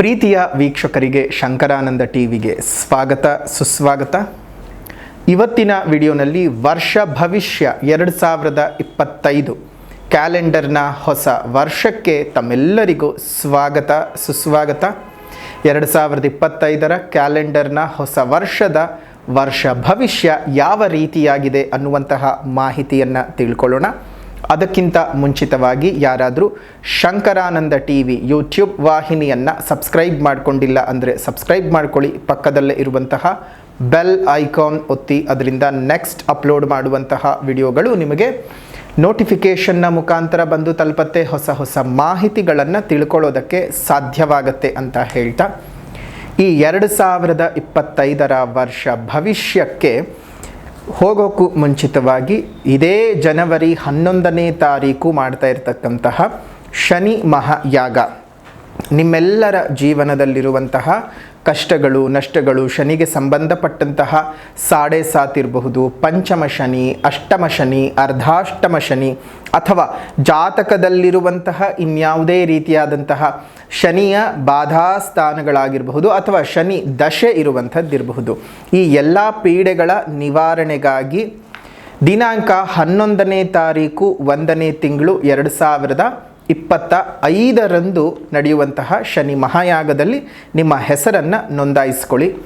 ಪ್ರೀತಿಯ ವೀಕ್ಷಕರಿಗೆ ಶಂಕರಾನಂದ ಟಿವಿಗೆ ಸ್ವಾಗತ, ಸುಸ್ವಾಗತ. ಇವತ್ತಿನ ವಿಡಿಯೋನಲ್ಲಿ ವರ್ಷ ಭವಿಷ್ಯ ಎರಡು ಸಾವಿರದ ಇಪ್ಪತ್ತೈದು. ಕ್ಯಾಲೆಂಡರ್ನ ಹೊಸ ವರ್ಷಕ್ಕೆ ತಮ್ಮೆಲ್ಲರಿಗೂ ಸ್ವಾಗತ, ಸುಸ್ವಾಗತ. ಎರಡು ಸಾವಿರದ ಇಪ್ಪತ್ತೈದರ ಕ್ಯಾಲೆಂಡರ್ನ ಹೊಸ ವರ್ಷದ ವರ್ಷ ಭವಿಷ್ಯ ಯಾವ ರೀತಿಯಾಗಿದೆ ಅನ್ನುವಂತಹ ಮಾಹಿತಿಯನ್ನು ತಿಳ್ಕೊಳ್ಳೋಣ. ಅದಕ್ಕಿಂತ ಮುಂಚಿತವಾಗಿ ಯಾರಾದರೂ ಶಂಕರಾನಂದ ಟಿ ವಿ ಯೂಟ್ಯೂಬ್ ವಾಹಿನಿಯನ್ನು ಸಬ್ಸ್ಕ್ರೈಬ್ ಮಾಡಿಕೊಂಡಿಲ್ಲ ಅಂದರೆ ಸಬ್ಸ್ಕ್ರೈಬ್ ಮಾಡ್ಕೊಳ್ಳಿ. ಪಕ್ಕದಲ್ಲೇ ಇರುವಂತಹ ಬೆಲ್ ಐಕಾನ್ ಒತ್ತಿ ಅದರಿಂದ ನೆಕ್ಸ್ಟ್ ಅಪ್ಲೋಡ್ ಮಾಡುವಂತಹ ವಿಡಿಯೋಗಳು ನಿಮಗೆ ನೋಟಿಫಿಕೇಷನ್ನ ಮುಖಾಂತರ ಬಂದು ತಲುಪತ್ತೆ. ಹೊಸ ಹೊಸ ಮಾಹಿತಿಗಳನ್ನು ತಿಳ್ಕೊಳ್ಳೋದಕ್ಕೆ ಸಾಧ್ಯವಾಗತ್ತೆ ಅಂತ ಹೇಳ್ತಾ. ಈ ಎರಡು ಸಾವಿರದ ಇಪ್ಪತ್ತೈದರ ವರ್ಷ ಭವಿಷ್ಯಕ್ಕೆ ಹೋಗೋಕ್ಕೂ ಮುಂಚಿತವಾಗಿ ಇದೇ ಜನವರಿ ಹನ್ನೊಂದನೇ ತಾರೀಕು ಮಾಡ್ತಾ ಇರತಕ್ಕಂತಹ ಶನಿ ಮಹಾಯಾಗ ನಿಮ್ಮೆಲ್ಲರ ಜೀವನದಲ್ಲಿರುವಂತಹ ಕಷ್ಟಗಳು, ನಷ್ಟಗಳು, ಶನಿಗೆ ಸಂಬಂಧಪಟ್ಟಂತಹ ಸಾಡೆ ಸಾತಿರಬಹುದು. ಪಂಚಮ ಶನಿ, ಅಷ್ಟಮ ಶನಿ, ಅರ್ಧಾಷ್ಟಮ ಶನಿ ಅಥವಾ ಜಾತಕದಲ್ಲಿರುವಂತಹ ಇನ್ಯಾವುದೇ ರೀತಿಯಾದಂತಹ ಶನಿಯ ಬಾಧಾಸ್ಥಾನಗಳಾಗಿರಬಹುದು ಅಥವಾ ಶನಿ ದಶೆ ಇರುವಂಥದ್ದಿರಬಹುದು. ಈ ಎಲ್ಲ ಪೀಡೆಗಳ ನಿವಾರಣೆಗಾಗಿ ದಿನಾಂಕ ಹನ್ನೊಂದನೇ ತಾರೀಕು ಒಂದನೇ ತಿಂಗಳು ಎರಡು ಸಾವಿರದ ಇಪ್ಪತ್ತ ಐದರಂದು ನಡೆಯುವಂತಹ ಶನಿ ಮಹಾಯಾಗದಲ್ಲಿ ನಿಮ್ಮ ಹೆಸರನ್ನು ನೋಂದಾಯಿಸ್ಕೊಳ್ಳಿ.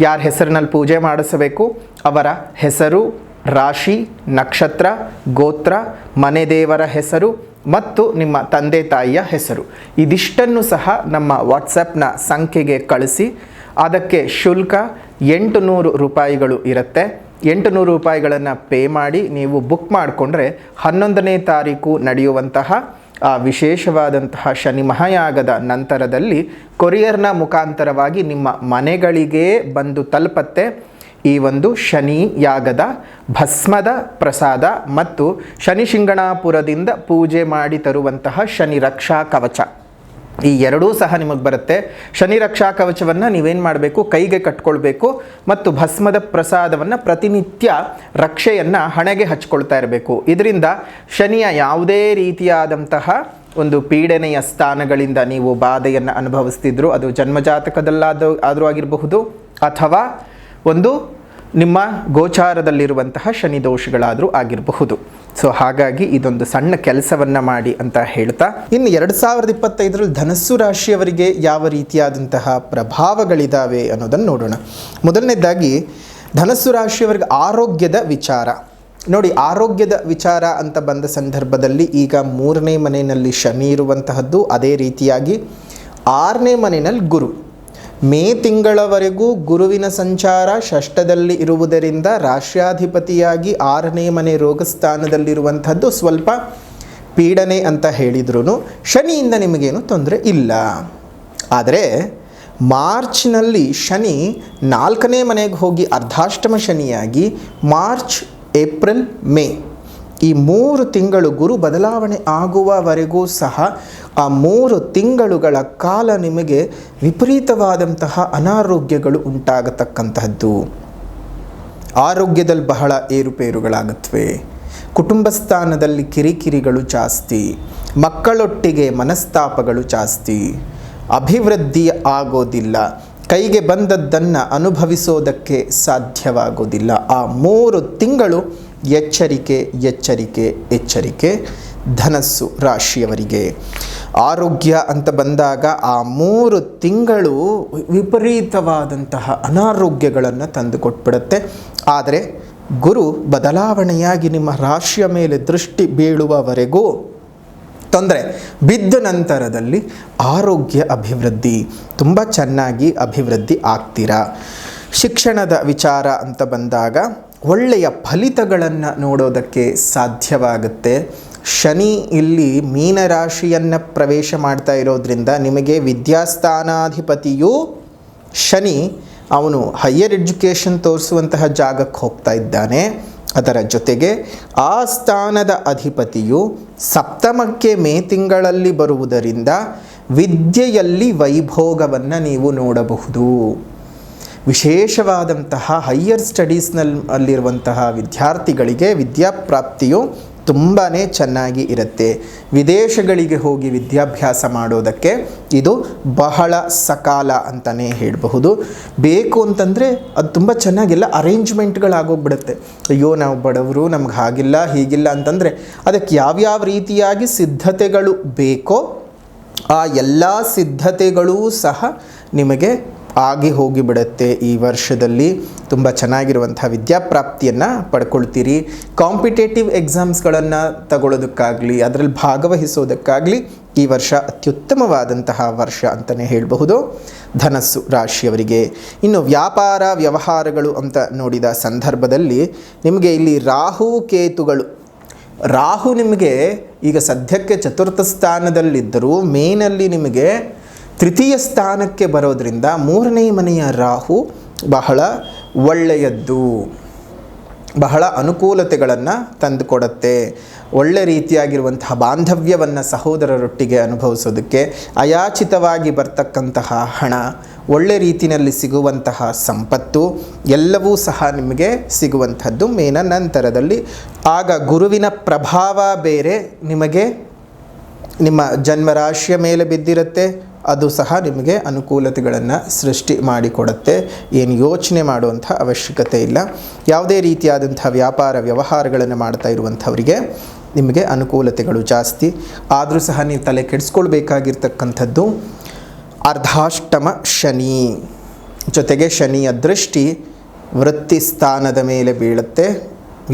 ಯಾರ ಹೆಸರಿನಲ್ಲಿ ಪೂಜೆ ಮಾಡಿಸಬೇಕು? ಅವರ ಹೆಸರು, ರಾಶಿ, ನಕ್ಷತ್ರ, ಗೋತ್ರ, ಮನೆ ದೇವರ ಹೆಸರು ಮತ್ತು ನಿಮ್ಮ ತಂದೆ ತಾಯಿಯ ಹೆಸರು. ಇದಿಷ್ಟನ್ನು ಸಹ ನಮ್ಮ ವಾಟ್ಸಪ್ನ ಸಂಖ್ಯೆಗೆ ಕಳಿಸಿ. ಅದಕ್ಕೆ ಶುಲ್ಕ ಎಂಟು ನೂರು ರೂಪಾಯಿಗಳು ಇರುತ್ತೆ. ಎಂಟು ನೂರು ರೂಪಾಯಿಗಳನ್ನು ಪೇ ಮಾಡಿ ನೀವು ಬುಕ್ ಮಾಡಿಕೊಂಡ್ರೆ ಹನ್ನೊಂದನೇ ತಾರೀಕು ನಡೆಯುವಂತಹ ಆ ವಿಶೇಷವಾದಂತಹ ಶನಿ ಮಹಾಯಾಗದ ನಂತರದಲ್ಲಿ ಕೊರಿಯರ್ನ ಮುಖಾಂತರವಾಗಿ ನಿಮ್ಮ ಮನೆಗಳಿಗೆ ಬಂದು ತಲುಪತ್ತೆ. ಈ ಒಂದು ಶನಿ ಯಾಗದ ಭಸ್ಮದ ಪ್ರಸಾದ ಮತ್ತು ಶನಿ ಶಿಂಗಣಾಪುರದಿಂದ ಪೂಜೆ ಮಾಡಿ ತರುವಂತಹ ಶನಿ ರಕ್ಷಾ ಕವಚ. ಈ ಎರಡೂ ಸಹ ನಿಮಗೆ ಬರುತ್ತೆ. ಶನಿ ರಕ್ಷಾ ಕವಚವನ್ನು ನೀವೇನು ಮಾಡಬೇಕು? ಕೈಗೆ ಕಟ್ಕೊಳ್ಬೇಕು ಮತ್ತು ಭಸ್ಮದ ಪ್ರಸಾದವನ್ನು ಪ್ರತಿನಿತ್ಯ ರಕ್ಷೆಯನ್ನು ಹಣೆಗೆ ಹಚ್ಕೊಳ್ತಾ ಇರಬೇಕು. ಇದರಿಂದ ಶನಿಯ ಯಾವುದೇ ರೀತಿಯಾದಂತಹ ಒಂದು ಪೀಡನೆಯ ಸ್ಥಾನಗಳಿಂದ ನೀವು ಬಾಧೆಯನ್ನು ಅನುಭವಿಸ್ತಿದ್ರು, ಅದು ಜನ್ಮಜಾತಕದಲ್ಲಾದ ಆದರೂ ಆಗಿರಬಹುದು ಅಥವಾ ಒಂದು ನಿಮ್ಮ ಗೋಚಾರದಲ್ಲಿರುವಂತಹ ಶನಿ ದೋಷಗಳಾದರೂ ಆಗಿರಬಹುದು. ಸೊ ಹಾಗಾಗಿ ಇದೊಂದು ಸಣ್ಣ ಕೆಲಸವನ್ನು ಮಾಡಿ ಅಂತ ಹೇಳ್ತಾ, ಇನ್ನು ಎರಡು ಸಾವಿರದ ಇಪ್ಪತ್ತೈದರಲ್ಲಿ ಧನಸ್ಸು ರಾಶಿಯವರಿಗೆ ಯಾವ ರೀತಿಯಾದಂತಹ ಪ್ರಭಾವಗಳಿದ್ದಾವೆ ಅನ್ನೋದನ್ನು ನೋಡೋಣ. ಮೊದಲನೇದಾಗಿ, ಧನಸ್ಸು ರಾಶಿಯವರಿಗೆ ಆರೋಗ್ಯದ ವಿಚಾರ. ನೋಡಿ, ಆರೋಗ್ಯದ ವಿಚಾರ ಅಂತ ಬಂದ ಸಂದರ್ಭದಲ್ಲಿ ಈಗ ಮೂರನೇ ಮನೆಯಲ್ಲಿ ಶನಿ ಇರುವಂತಹದ್ದು ಅದೇ ರೀತಿಯಾಗಿ ಆರನೇ ಮನೆಯಲ್ಲಿ ಗುರು. ಮೇ ತಿಂಗಳವರೆಗೂ ಗುರುವಿನ ಸಂಚಾರ ಷಷ್ಠದಲ್ಲಿ ಇರುವುದರಿಂದ ರಾಷ್ಟ್ರಾಧಿಪತಿಯಾಗಿ ಆರನೇ ಮನೆ ರೋಗಸ್ಥಾನದಲ್ಲಿರುವಂಥದ್ದು ಸ್ವಲ್ಪ ಪೀಡನೆ ಅಂತ ಹೇಳಿದ್ರು ಶನಿಯಿಂದ ನಿಮಗೇನು ತೊಂದರೆ ಇಲ್ಲ. ಆದರೆ ಮಾರ್ಚ್ನಲ್ಲಿ ಶನಿ ನಾಲ್ಕನೇ ಮನೆಗೆ ಹೋಗಿ ಅರ್ಧಾಷ್ಟಮ ಶನಿಯಾಗಿ ಮಾರ್ಚ್, ಏಪ್ರಿಲ್, ಮೇ ಈ ಮೂರು ತಿಂಗಳು ಗುರು ಬದಲಾವಣೆ ಆಗುವವರೆಗೂ ಸಹ ಆ ಮೂರು ತಿಂಗಳುಗಳ ಕಾಲ ನಿಮಗೆ ವಿಪರೀತವಾದಂತಹ ಅನಾರೋಗ್ಯಗಳು ಉಂಟಾಗತಕ್ಕಂತಹದ್ದು. ಆರೋಗ್ಯದಲ್ಲಿ ಬಹಳ ಏರುಪೇರುಗಳಾಗುತ್ತವೆ. ಕುಟುಂಬ ಸ್ಥಾನದಲ್ಲಿ ಕಿರಿಕಿರಿಗಳು ಜಾಸ್ತಿ, ಮಕ್ಕಳೊಟ್ಟಿಗೆ ಮನಸ್ತಾಪಗಳು ಜಾಸ್ತಿ, ಅಭಿವೃದ್ಧಿ ಆಗೋದಿಲ್ಲ, ಕೈಗೆ ಬಂದದ್ದನ್ನು ಅನುಭವಿಸೋದಕ್ಕೆ ಸಾಧ್ಯವಾಗೋದಿಲ್ಲ. ಆ ಮೂರು ತಿಂಗಳು ಎಚ್ಚರಿಕೆ ಎಚ್ಚರಿಕೆ ಎಚ್ಚರಿಕೆ, ಧನಸ್ಸು ರಾಶಿಯವರಿಗೆ. ಆರೋಗ್ಯ ಅಂತ ಬಂದಾಗ ಆ ಮೂರು ತಿಂಗಳು ವಿಪರೀತವಾದಂತಹ ಅನಾರೋಗ್ಯಗಳನ್ನು ತಂದು ಕೊಟ್ಬಿಡುತ್ತೆ ಆದರೆ ಗುರು ಬದಲಾವಣೆಯಾಗಿ ನಿಮ್ಮ ರಾಶಿಯ ಮೇಲೆ ದೃಷ್ಟಿ ಬೀಳುವವರೆಗೂ ತೊಂದರೆ. ಬಿದ್ದ ನಂತರದಲ್ಲಿ ಆರೋಗ್ಯ ಅಭಿವೃದ್ಧಿ, ತುಂಬ ಚೆನ್ನಾಗಿ ಅಭಿವೃದ್ಧಿ ಆಗ್ತೀರಾ? ಶಿಕ್ಷಣದ ವಿಚಾರ ಅಂತ ಬಂದಾಗ ಒಳ್ಳೆಯ ಫಲಿತಗಳನ್ನು ನೋಡೋದಕ್ಕೆ ಸಾಧ್ಯವಾಗುತ್ತೆ. ಶನಿ ಇಲ್ಲಿ ಮೀನರಾಶಿಯನ್ನು ಪ್ರವೇಶ ಮಾಡ್ತಾ ಇರೋದ್ರಿಂದ ನಿಮಗೆ ವಿದ್ಯಾಸ್ಥಾನಾಧಿಪತಿಯು ಶನಿ, ಅವನು ಹೈಯರ್ ಎಜುಕೇಷನ್ ತೋರಿಸುವಂತಹ ಜಾಗಕ್ಕೆ ಹೋಗ್ತಾ ಇದ್ದಾನೆ. ಅದರ ಜೊತೆಗೆ ಆ ಸ್ಥಾನದ ಅಧಿಪತಿಯು ಸಪ್ತಮಕ್ಕೆ ಮೇ ತಿಂಗಳಲ್ಲಿ ಬರುವುದರಿಂದ ವಿದ್ಯೆಯಲ್ಲಿ ವೈಭೋಗವನ್ನು ನೀವು ನೋಡಬಹುದು. ವಿಶೇಷವಾದಂತಹ ಹೈಯರ್ ಸ್ಟಡೀಸ್ನಲ್ಲಿ ಅಲ್ಲಿರುವಂತಹ ವಿದ್ಯಾರ್ಥಿಗಳಿಗೆ ವಿದ್ಯಾಪ್ರಾಪ್ತಿಯು ತುಂಬಾ ಚೆನ್ನಾಗಿ ಇರುತ್ತೆ. ವಿದೇಶಗಳಿಗೆ ಹೋಗಿ ವಿದ್ಯಾಭ್ಯಾಸ ಮಾಡೋದಕ್ಕೆ ಇದು ಬಹಳ ಸಕಾಲ ಅಂತಲೇ ಹೇಳಬಹುದು. ಬೇಕು ಅಂತಂದರೆ ಅದು ತುಂಬ ಚೆನ್ನಾಗಿಲ್ಲ ಅರೇಂಜ್ಮೆಂಟ್ಗಳಾಗೋಗ್ಬಿಡುತ್ತೆ ಅಯ್ಯೋ, ನಾವು ಬಡವರು, ನಮ್ಗೆ ಹಾಗಿಲ್ಲ, ಹೀಗಿಲ್ಲ ಅಂತಂದರೆ ಅದಕ್ಕೆ ಯಾವ್ಯಾವ ರೀತಿಯಾಗಿ ಸಿದ್ಧತೆಗಳು ಬೇಕೋ ಆ ಎಲ್ಲ ಸಿದ್ಧತೆಗಳೂ ಸಹ ನಿಮಗೆ ಆಗಿ ಹೋಗಿಬಿಡುತ್ತೆ ಈ ವರ್ಷದಲ್ಲಿ. ತುಂಬ ಚೆನ್ನಾಗಿರುವಂಥ ವಿದ್ಯಾಪ್ರಾಪ್ತಿಯನ್ನು ಪಡ್ಕೊಳ್ತೀರಿ. ಕಾಂಪಿಟೇಟಿವ್ ಎಕ್ಸಾಮ್ಸ್ಗಳನ್ನು ತಗೊಳ್ಳೋದಕ್ಕಾಗಲಿ, ಅದರಲ್ಲಿ ಭಾಗವಹಿಸೋದಕ್ಕಾಗಲಿ ಈ ವರ್ಷ ಅತ್ಯುತ್ತಮವಾದಂತಹ ವರ್ಷ ಅಂತಲೇ ಹೇಳಬಹುದು. ಧನಸ್ಸು ರಾಶಿಯವರಿಗೆ. ಇನ್ನು ವ್ಯಾಪಾರ ವ್ಯವಹಾರಗಳು ಅಂತ ನೋಡಿದ ಸಂದರ್ಭದಲ್ಲಿ ನಿಮಗೆ ಇಲ್ಲಿ ರಾಹು ಕೇತುಗಳು. ರಾಹು ನಿಮಗೆ ಈಗ ಸದ್ಯಕ್ಕೆ ಚತುರ್ಥ ಸ್ಥಾನದಲ್ಲಿದ್ದರೂ ಮೇನಲ್ಲಿ ನಿಮಗೆ ತೃತೀಯ ಸ್ಥಾನಕ್ಕೆ ಬರೋದರಿಂದ ಮೂರನೇ ಮನೆಯ ರಾಹು ಬಹಳ ಒಳ್ಳೆಯದ್ದು. ಬಹಳ ಅನುಕೂಲತೆಗಳನ್ನು ತಂದುಕೊಡುತ್ತೆ. ಒಳ್ಳೆ ರೀತಿಯಾಗಿರುವಂತಹ ಬಾಂಧವ್ಯವನ್ನು ಸಹೋದರರೊಟ್ಟಿಗೆ ಅನುಭವಿಸೋದಕ್ಕೆ ಅಯಾಚಿತವಾಗಿ ಬರ್ತಕ್ಕಂತಹ ಹಣ, ಒಳ್ಳೆ ರೀತಿಯಲ್ಲಿ ಸಿಗುವಂತಹ ಸಂಪತ್ತು ಎಲ್ಲವೂ ಸಹ ನಿಮಗೆ ಸಿಗುವಂಥದ್ದು ಮೇನ ನಂತರದಲ್ಲಿ. ಆಗ ಗುರುವಿನ ಪ್ರಭಾವ ಬೇರೆ, ನಿಮಗೆ ನಿಮ್ಮ ಜನ್ಮರಾಶಿಯ ಮೇಲೆ ಬಿದ್ದಿರುತ್ತೆ, ಅದು ಸಹ ನಿಮಗೆ ಅನುಕೂಲತೆಗಳನ್ನು ಸೃಷ್ಟಿ ಮಾಡಿಕೊಡುತ್ತೆ. ಏನು ಯೋಚನೆ ಮಾಡುವಂಥ ಅವಶ್ಯಕತೆ ಇಲ್ಲ. ಯಾವುದೇ ರೀತಿಯಾದಂಥ ವ್ಯಾಪಾರ ವ್ಯವಹಾರಗಳನ್ನು ಮಾಡ್ತಾ ಇರುವಂಥವರಿಗೆ ನಿಮಗೆ ಅನುಕೂಲತೆಗಳು ಜಾಸ್ತಿ. ಆದರೂ ಸಹ ನೀವು ತಲೆ ಕೆಡಿಸ್ಕೊಳ್ಬೇಕಾಗಿರ್ತಕ್ಕಂಥದ್ದು ಅರ್ಧಾಷ್ಟಮ ಶನಿ. ಜೊತೆಗೆ ಶನಿಯ ದೃಷ್ಟಿ ವೃತ್ತಿ ಸ್ಥಾನದ ಮೇಲೆ ಬೀಳುತ್ತೆ.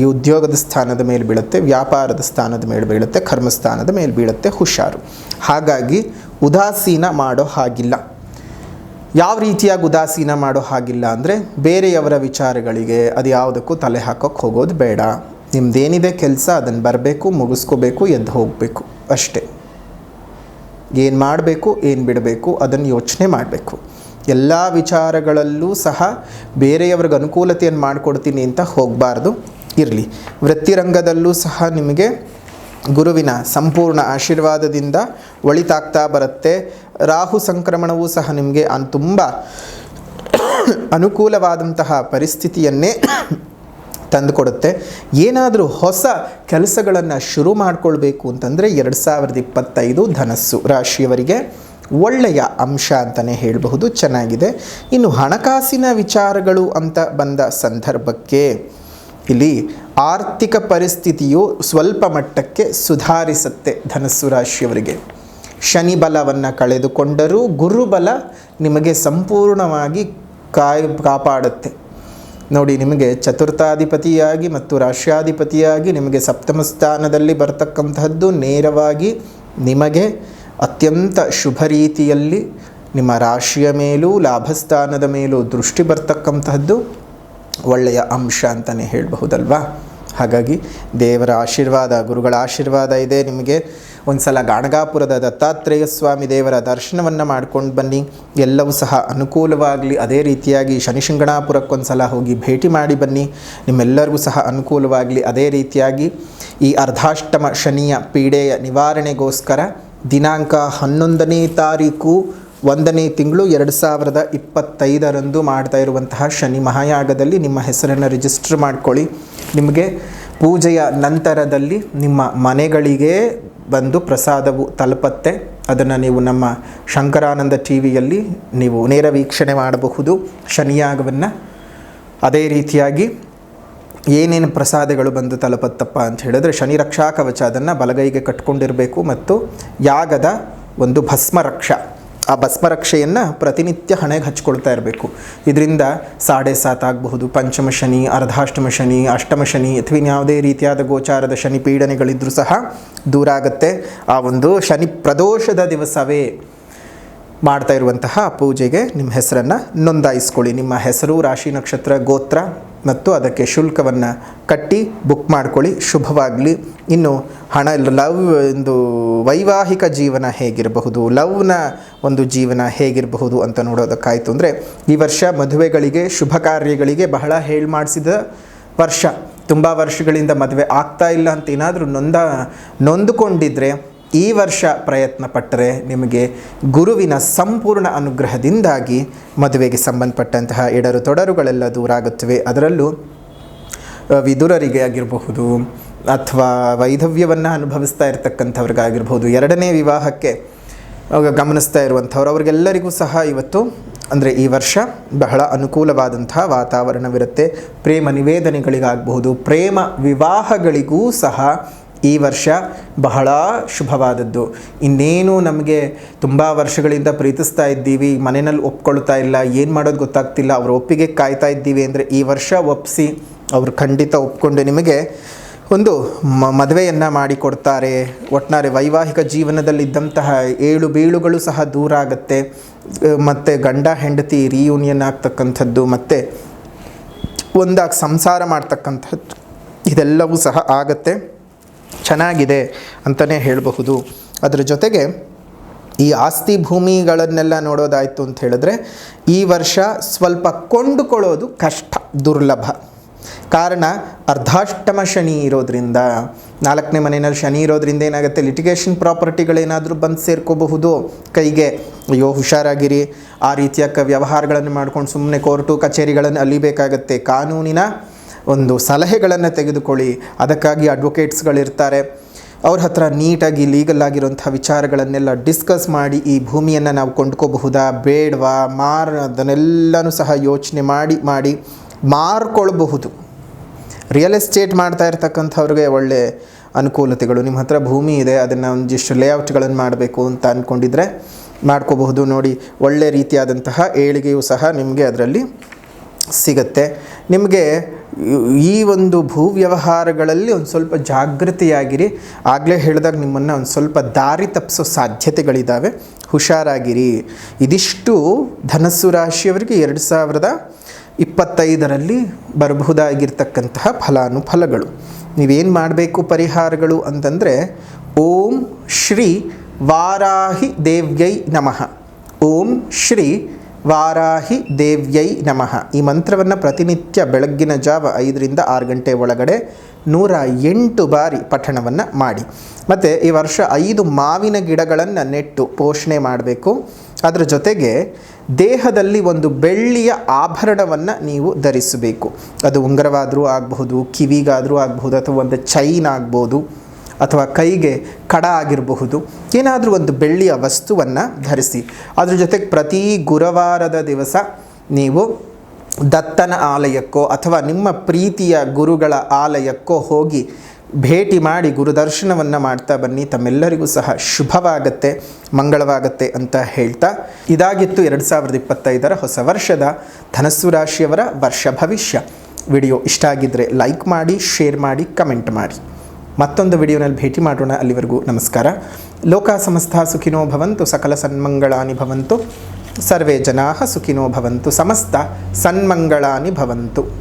ಈ ಉದ್ಯೋಗದ ಸ್ಥಾನದ ಮೇಲೆ ಬೀಳುತ್ತೆ, ವ್ಯಾಪಾರದ ಸ್ಥಾನದ ಮೇಲೆ ಬೀಳುತ್ತೆ, ಕರ್ಮಸ್ಥಾನದ ಮೇಲೆ ಬೀಳುತ್ತೆ ಹುಷಾರು. ಹಾಗಾಗಿ ಉದಾಸೀನ ಮಾಡೋ ಹಾಗಿಲ್ಲ. ಯಾವ ರೀತಿಯಾಗಿ ಉದಾಸೀನ ಮಾಡೋ ಹಾಗಿಲ್ಲ ಅಂದರೆ ಬೇರೆಯವರ ವಿಚಾರಗಳಿಗೆ ಅದು ಯಾವುದಕ್ಕೂ ತಲೆ ಹಾಕೋಕ್ಕೆ ಹೋಗೋದು ಬೇಡ. ನಿಮ್ದೇನಿದೆ ಕೆಲಸ ಅದನ್ನು ಬರಬೇಕು, ಮುಗಿಸ್ಕೋಬೇಕು, ಎದ್ದು ಹೋಗಬೇಕು ಅಷ್ಟೇ. ಏನು ಮಾಡಬೇಕು, ಏನು ಬಿಡಬೇಕು ಅದನ್ನು ಯೋಚನೆ ಮಾಡಬೇಕು. ಎಲ್ಲ ವಿಚಾರಗಳಲ್ಲೂ ಸಹ ಬೇರೆಯವ್ರಿಗೆ ಅನುಕೂಲತೆಯನ್ನು ಮಾಡಿಕೊಡ್ತೀನಿ ಅಂತ ಹೋಗಬಾರ್ದು. ಇರಲಿ. ವೃತ್ತಿರಂಗದಲ್ಲೂ ಸಹ ನಿಮಗೆ ಗುರುವಿನ ಸಂಪೂರ್ಣ ಆಶೀರ್ವಾದದಿಂದ ಒಳಿತಾಗ್ತಾ ಬರುತ್ತೆ. ರಾಹು ಸಂಕ್ರಮಣವೂ ಸಹ ನಿಮಗೆ ಅನ್ ತುಂಬ ಅನುಕೂಲವಾದಂತಹ ಪರಿಸ್ಥಿತಿಯನ್ನೇ ತಂದುಕೊಡುತ್ತೆ. ಏನಾದರೂ ಹೊಸ ಕೆಲಸಗಳನ್ನು ಶುರು ಮಾಡಿಕೊಳ್ಬೇಕು ಅಂತಂದರೆ ಎರಡು ಸಾವಿರದ ಇಪ್ಪತ್ತೈದು ಧನಸ್ಸು ರಾಶಿಯವರಿಗೆ ಒಳ್ಳೆಯ ಅಂಶ ಅಂತಲೇ ಹೇಳಬಹುದು. ಚೆನ್ನಾಗಿದೆ. ಇನ್ನು ಹಣಕಾಸಿನ ವಿಚಾರಗಳು ಅಂತ ಬಂದ ಸಂದರ್ಭಕ್ಕೆ ಇಲ್ಲಿ ಆರ್ಥಿಕ ಪರಿಸ್ಥಿತಿಯು ಸ್ವಲ್ಪ ಮಟ್ಟಕ್ಕೆ ಸುಧಾರಿಸುತ್ತೆ ಧನಸ್ಸು ರಾಶಿಯವರಿಗೆ. ಶನಿ ಬಲವನ್ನು ಕಳೆದುಕೊಂಡರೂ ಗುರುಬಲ ನಿಮಗೆ ಸಂಪೂರ್ಣವಾಗಿ ಕಾಯ್ ಕಾಪಾಡುತ್ತೆ. ನೋಡಿ, ನಿಮಗೆ ಚತುರ್ಥಾಧಿಪತಿಯಾಗಿ ಮತ್ತು ರಾಷ್ಟ್ರಾಧಿಪತಿಯಾಗಿ ನಿಮಗೆ ಸಪ್ತಮ ಸ್ಥಾನದಲ್ಲಿ ಬರ್ತಕ್ಕಂತಹದ್ದು ನೇರವಾಗಿ ನಿಮಗೆ ಅತ್ಯಂತ ಶುಭ ರೀತಿಯಲ್ಲಿ ನಿಮ್ಮ ರಾಶಿಯ ಮೇಲೂ, ಲಾಭಸ್ಥಾನದ ಮೇಲೂ ದೃಷ್ಟಿ ಬರ್ತಕ್ಕಂತಹದ್ದು ಒಳ್ಳೆಯ ಅಂಶ ಅಂತಲೇ ಹೇಳಬಹುದಲ್ವಾ? ಹಾಗಾಗಿ ದೇವರ ಆಶೀರ್ವಾದ, ಗುರುಗಳ ಆಶೀರ್ವಾದ ಇದೆ ನಿಮಗೆ. ಒಂದು ಸಲ ಗಾಣಗಾಪುರದ ದತ್ತಾತ್ರೇಯ ಸ್ವಾಮಿ ದೇವರ ದರ್ಶನವನ್ನು ಮಾಡ್ಕೊಂಡು ಬನ್ನಿ. ಎಲ್ಲವೂ ಸಹ ಅನುಕೂಲವಾಗಲಿ. ಅದೇ ರೀತಿಯಾಗಿ ಶನಿಶಿಂಗಣಾಪುರಕ್ಕೊಂದು ಸಲ ಹೋಗಿ ಭೇಟಿ ಮಾಡಿ ಬನ್ನಿ. ನಿಮ್ಮೆಲ್ಲರಿಗೂ ಸಹ ಅನುಕೂಲವಾಗಲಿ. ಅದೇ ರೀತಿಯಾಗಿ ಈ ಅರ್ಧಾಷ್ಟಮ ಶನಿಯ ಪೀಡೆಯ ನಿವಾರಣೆಗೋಸ್ಕರ ದಿನಾಂಕ ಹನ್ನೊಂದನೇ ತಾರೀಕು ಒಂದನೇ ತಿಂಗಳು ಎರಡು ಸಾವಿರದ ಇಪ್ಪತ್ತೈದರಂದು ಮಾಡ್ತಾ ಇರುವಂತಹ ಶನಿ ಮಹಾಯಾಗದಲ್ಲಿ ನಿಮ್ಮ ಹೆಸರನ್ನು ರಿಜಿಸ್ಟರ್ ಮಾಡ್ಕೊಳ್ಳಿ. ನಿಮಗೆ ಪೂಜೆಯ ನಂತರದಲ್ಲಿ ನಿಮ್ಮ ಮನೆಗಳಿಗೆ ಬಂದು ಪ್ರಸಾದವು ತಲುಪತ್ತೆ. ಅದನ್ನು ನೀವು ನಮ್ಮ ಶಂಕರಾನಂದ ಟಿ ವಿಯಲ್ಲಿ ನೀವು ನೇರ ವೀಕ್ಷಣೆ ಮಾಡಬಹುದು. ಶನಿಯಾಗವನ್ನು ಅದೇ ರೀತಿಯಾಗಿ ಏನೇನು ಪ್ರಸಾದಗಳು ಬಂದು ತಲುಪತ್ತಪ್ಪ ಅಂತ ಹೇಳಿದ್ರೆ ಶನಿ ರಕ್ಷಾ ಕವಚ, ಅದನ್ನು ಬಲಗೈಗೆ ಕಟ್ಕೊಂಡಿರಬೇಕು ಮತ್ತು ಯಾಗದ ಒಂದು ಭಸ್ಮರಕ್ಷ. ಆ ಭಸ್ಮರಕ್ಷೆಯನ್ನು ಪ್ರತಿನಿತ್ಯ ಹಣೆಗೆ ಹಚ್ಕೊಳ್ತಾ ಇರಬೇಕು. ಇದರಿಂದ ಸಾಡೆ ಸಾತ್ ಆಗಬಹುದು, ಪಂಚಮ ಶನಿ, ಅರ್ಧಾಷ್ಟಮ ಶನಿ, ಅಷ್ಟಮ ಶನಿ, ಅಥವಾ ಯಾವುದೇ ರೀತಿಯಾದ ಗೋಚಾರದ ಶನಿ ಪೀಡನೆಗಳಿದ್ದರೂ ಸಹ ದೂರ ಆಗುತ್ತೆ. ಆ ಒಂದು ಶನಿ ಪ್ರದೋಷದ ದಿವಸವೇ ಮಾಡ್ತಾ ಇರುವಂತಹ ಪೂಜೆಗೆ ನಿಮ್ಮ ಹೆಸರನ್ನು ನೋಂದಾಯಿಸ್ಕೊಳ್ಳಿ. ನಿಮ್ಮ ಹೆಸರು ರಾಶಿ ನಕ್ಷತ್ರ, ಗೋತ್ರ ಮತ್ತು ಅದಕ್ಕೆ ಶುಲ್ಕವನ್ನು ಕಟ್ಟಿ ಬುಕ್ ಮಾಡ್ಕೊಳ್ಳಿ. ಶುಭವಾಗಲಿ. ಇನ್ನು ಹಣ, ಲವ್ ಒಂದು ವೈವಾಹಿಕ ಜೀವನ ಹೇಗಿರಬಹುದು? ಲವ್ನ ಒಂದು ಜೀವನ ಹೇಗಿರಬಹುದು ಅಂತ ನೋಡೋದಕ್ಕಾಯಿತು ಅಂದರೆ, ಈ ವರ್ಷ ಮದುವೆಗಳಿಗೆ, ಶುಭ ಕಾರ್ಯಗಳಿಗೆ ಬಹಳ ಹೇಳಿ ಮಾಡಿಸಿದ ವರ್ಷ. ತುಂಬ ವರ್ಷಗಳಿಂದ ಮದುವೆ ಆಗ್ತಾ ಇಲ್ಲ ಅಂತ ಏನಾದರೂ ನೊಂದ, ನೊಂದುಕೊಂಡಿದ್ರೆ ಈ ವರ್ಷ ಪ್ರಯತ್ನ ಪಟ್ಟರೆ ನಿಮಗೆ ಗುರುವಿನ ಸಂಪೂರ್ಣ ಅನುಗ್ರಹದಿಂದಾಗಿ ಮದುವೆಗೆ ಸಂಬಂಧಪಟ್ಟಂತಹ ಎಡರು ತೊಡರುಗಳೆಲ್ಲ ದೂರ ಆಗುತ್ತವೆ ಅದರಲ್ಲೂ ವಿದುರರಿಗೆ ಆಗಿರಬಹುದು ಅಥವಾ ವೈಧವ್ಯವನ್ನು ಅನುಭವಿಸ್ತಾ ಇರತಕ್ಕಂಥವ್ರಿಗಾಗಿರ್ಬೋದು ಎರಡನೇ ವಿವಾಹಕ್ಕೆ ಗಮನಿಸ್ತಾ ಇರುವಂಥವ್ರು, ಅವ್ರಿಗೆಲ್ಲರಿಗೂ ಸಹ ಇವತ್ತು, ಅಂದರೆ ಈ ವರ್ಷ ಬಹಳ ಅನುಕೂಲವಾದಂತಹ ವಾತಾವರಣವಿರುತ್ತೆ. ಪ್ರೇಮ ನಿವೇದನೆಗಳಿಗಾಗಬಹುದು. ಪ್ರೇಮ ವಿವಾಹಗಳಿಗೂ ಸಹ ಈ ವರ್ಷ ಬಹಳ ಶುಭವಾದದ್ದು. ಇನ್ನೇನು ನಮಗೆ ತುಂಬ ವರ್ಷಗಳಿಂದ ಪ್ರೀತಿಸ್ತಾ ಇದ್ದೀವಿ, ಮನೆಯಲ್ಲಿ ಒಪ್ಕೊಳ್ತಾ ಇಲ್ಲ, ಏನು ಮಾಡೋದು ಗೊತ್ತಾಗ್ತಿಲ್ಲ, ಅವ್ರ ಒಪ್ಪಿಗೆ ಕಾಯ್ತಾ ಇದ್ದೀವಿ ಅಂದರೆ ಈ ವರ್ಷ ಒಪ್ಪಿಸಿ ಅವರು ಖಂಡಿತ ಒಪ್ಕೊಂಡು ನಿಮಗೆ ಒಂದು ಮ, ಮದುವೆಯನ್ನು ಮಾಡಿಕೊಡ್ತಾರೆ. ಒಟ್ಟಾರೆ ವೈವಾಹಿಕ ಜೀವನದಲ್ಲಿದ್ದಂತಹ ಏಳು ಬೀಳುಗಳು ಸಹ ದೂರ ಆಗುತ್ತೆ. ಮತ್ತು ಗಂಡ, ಹೆಂಡತಿ ರಿಯೂನಿಯನ್ ಆಗ್ತಕ್ಕಂಥದ್ದು, ಮತ್ತು ಒಂದಾಗಿ ಸಂಸಾರ ಮಾಡ್ತಕ್ಕಂಥದ್ದು, ಇದೆಲ್ಲವೂ ಸಹ ಆಗತ್ತೆ. ಚೆನ್ನಾಗಿದೆ ಅಂತಲೇ ಹೇಳಬಹುದು. ಅದರ ಜೊತೆಗೆ ಈ ಆಸ್ತಿ ಭೂಮಿಗಳನ್ನೆಲ್ಲ ನೋಡೋದಾಯಿತು ಅಂತ ಹೇಳಿದ್ರೆ ಈ ವರ್ಷ ಸ್ವಲ್ಪ ಕೊಂಡುಕೊಳ್ಳೋದು ಕಷ್ಟ, ದುರ್ಲಭ. ಕಾರಣ ಅರ್ಧಾಷ್ಟಮ ಶನಿ ಇರೋದ್ರಿಂದ, ನಾಲ್ಕನೇ ಮನೆಯಲ್ಲಿ ಶನಿ ಇರೋದ್ರಿಂದ ಏನಾಗುತ್ತೆ? ಲಿಟಿಗೇಷನ್ ಪ್ರಾಪರ್ಟಿಗಳೇನಾದರೂ ಬಂದು ಸೇರ್ಕೋಬಹುದು. ಕೈಗೆ ಅಯ್ಯೋ ಹುಷಾರಾಗಿರಿ, ಆ ರೀತಿಯ ವ್ಯವಹಾರಗಳನ್ನು ಮಾಡ್ಕೊಂಡು ಸುಮ್ಮನೆ ಕೋರ್ಟು ಕಚೇರಿಗಳನ್ನು ಅಲಿಬೇಕಾಗತ್ತೆ. ಕಾನೂನಿನ ಒಂದು ಸಲಹೆಗಳನ್ನು ತೆಗೆದುಕೊಳ್ಳಿ. ಅದಕ್ಕಾಗಿ ಅಡ್ವೊಕೇಟ್ಸ್ಗಳಿರ್ತಾರೆ ಅವ್ರ ಹತ್ರ ನೀಟಾಗಿ ಲೀಗಲ್ ಆಗಿರುವಂಥ ವಿಚಾರಗಳನ್ನೆಲ್ಲ ಡಿಸ್ಕಸ್ ಮಾಡಿ ಈ ಭೂಮಿಯನ್ನು ನಾವು ಕೊಂಡ್ಕೋಬಹುದಾ? ಬೇಡವಾ? ಮಾರ ಅದನ್ನೆಲ್ಲನೂ ಸಹ ಯೋಚನೆ ಮಾಡಿ ಮಾಡಿ ಮಾರ್ಕೊಳ್ಬಹುದು. ರಿಯಲ್ ಎಸ್ಟೇಟ್ ಮಾಡ್ತಾ ಇರ್ತಕ್ಕಂಥವ್ರಿಗೆ ಒಳ್ಳೆ ಅನುಕೂಲತೆಗಳು. ನಿಮ್ಮ ಹತ್ರ ಭೂಮಿ ಇದೆ, ಅದನ್ನು ಒಂದಿಷ್ಟು ಲೇಔಟ್ಗಳನ್ನು ಮಾಡಬೇಕು ಅಂತ ಅಂದ್ಕೊಂಡಿದ್ರೆ ಮಾಡ್ಕೋಬಹುದು. ನೋಡಿ, ಒಳ್ಳೆ ರೀತಿಯಾದಂತಹ ಏಳಿಗೆಯೂ ಸಹ ನಿಮಗೆ ಅದರಲ್ಲಿ ಸಿಗತ್ತೆ. ನಿಮಗೆ ಈ ಒಂದು ಭೂ ವ್ಯವಹಾರಗಳಲ್ಲಿ ಒಂದು ಸ್ವಲ್ಪ ಜಾಗೃತಿಯಾಗಿರಿ. ಆಗಲೇ ಹೇಳಿದಾಗ ನಿಮ್ಮನ್ನು ಒಂದು ಸ್ವಲ್ಪ ದಾರಿ ತಪ್ಪಿಸೋ ಸಾಧ್ಯತೆಗಳಿದ್ದಾವೆ ಹುಷಾರಾಗಿರಿ. ಇದಿಷ್ಟು ಧನಸ್ಸು ರಾಶಿಯವರಿಗೆ ಎರಡು ಸಾವಿರದ ಇಪ್ಪತ್ತೈದರಲ್ಲಿ ಬರಬಹುದಾಗಿರ್ತಕ್ಕಂತಹ ಫಲಾನುಫಲಗಳು. ನೀವೇನು ಮಾಡಬೇಕು ಪರಿಹಾರಗಳು ಅಂತಂದರೆ, ಓಂ ಶ್ರೀ ವಾರಾಹಿ ದೇವ್ಯೈ ನಮಃ. ಓಂ ಶ್ರೀ ವಾರಾಹಿ ದೇವ್ಯೈ ನಮಃ. ಈ ಮಂತ್ರವನ್ನು ಪ್ರತಿನಿತ್ಯ ಬೆಳಗ್ಗಿನ ಜಾವ ಐದರಿಂದ ಆರು ಗಂಟೆ ಒಳಗಡೆ ನೂರ ಎಂಟು ಬಾರಿ ಪಠಣವನ್ನು ಮಾಡಿ. ಮತ್ತು ಈ ವರ್ಷ ಐದು ಮಾವಿನ ಗಿಡಗಳನ್ನು ನೆಟ್ಟು ಪೋಷಣೆ ಮಾಡಬೇಕು. ಅದರ ಜೊತೆಗೆ ದೇಹದಲ್ಲಿ ಒಂದು ಬೆಳ್ಳಿಯ ಆಭರಣವನ್ನು ನೀವು ಧರಿಸಬೇಕು. ಅದು ಉಂಗರವಾದರೂ ಆಗಬಹುದು, ಕಿವಿಗಾದರೂ ಆಗಬಹುದು, ಅಥವಾ ಒಂದು ಚೈನ್ ಆಗ್ಬೋದು. ಅಥವಾ ಕೈಗೆ ಕಡ ಆಗಿರಬಹುದು. ಏನಾದರೂ ಒಂದು ಬೆಳ್ಳಿಯ ವಸ್ತುವನ್ನು ಧರಿಸಿ. ಅದ್ರ ಜೊತೆಗೆ ಪ್ರತಿ ಗುರುವಾರದ ದಿವಸ ನೀವು ದತ್ತನ ಆಲಯಕ್ಕೋ ಅಥವಾ ನಿಮ್ಮ ಪ್ರೀತಿಯ ಗುರುಗಳ ಆಲಯಕ್ಕೋ ಹೋಗಿ ಭೇಟಿ ಮಾಡಿ ಗುರುದರ್ಶನವನ್ನು ಮಾಡ್ತಾ ಬನ್ನಿ. ತಮ್ಮೆಲ್ಲರಿಗೂ ಸಹ ಶುಭವಾಗತ್ತೆ, ಮಂಗಳವಾಗತ್ತೆ ಅಂತ ಹೇಳ್ತಾ ಇದಾಗಿತ್ತು ಎರಡು ಸಾವಿರದ ಇಪ್ಪತ್ತೈದರ ಹೊಸ ವರ್ಷದ ಧನಸ್ಸು ರಾಶಿಯವರ ವರ್ಷ ಭವಿಷ್ಯ. ವಿಡಿಯೋ ಇಷ್ಟ ಆಗಿದ್ದರೆ ಲೈಕ್ ಮಾಡಿ, ಶೇರ್ ಮಾಡಿ, ಕಮೆಂಟ್ ಮಾಡಿ. ಮತ್ತೊಂದು ವಿಡಿಯೋನಲ್ಲಿ ಭೇಟಿ ಮಾಡೋಣ. ಅಲ್ಲಿವರೆಗೂ ನಮಸ್ಕಾರ. ಲೋಕ ಸಮಸ್ತ ಸುಖಿನೋ ಭವಂತು, ಸಕಲ ಸನ್ಮಂಗಳಾನಿ ಭವಂತು. ಸರ್ವೇ ಜನಾ ಸುಖಿನೋ ಭವಂತು, ಸಮಸ್ತ ಸನ್ಮಂಗಳಾನಿ ಭವಂತು.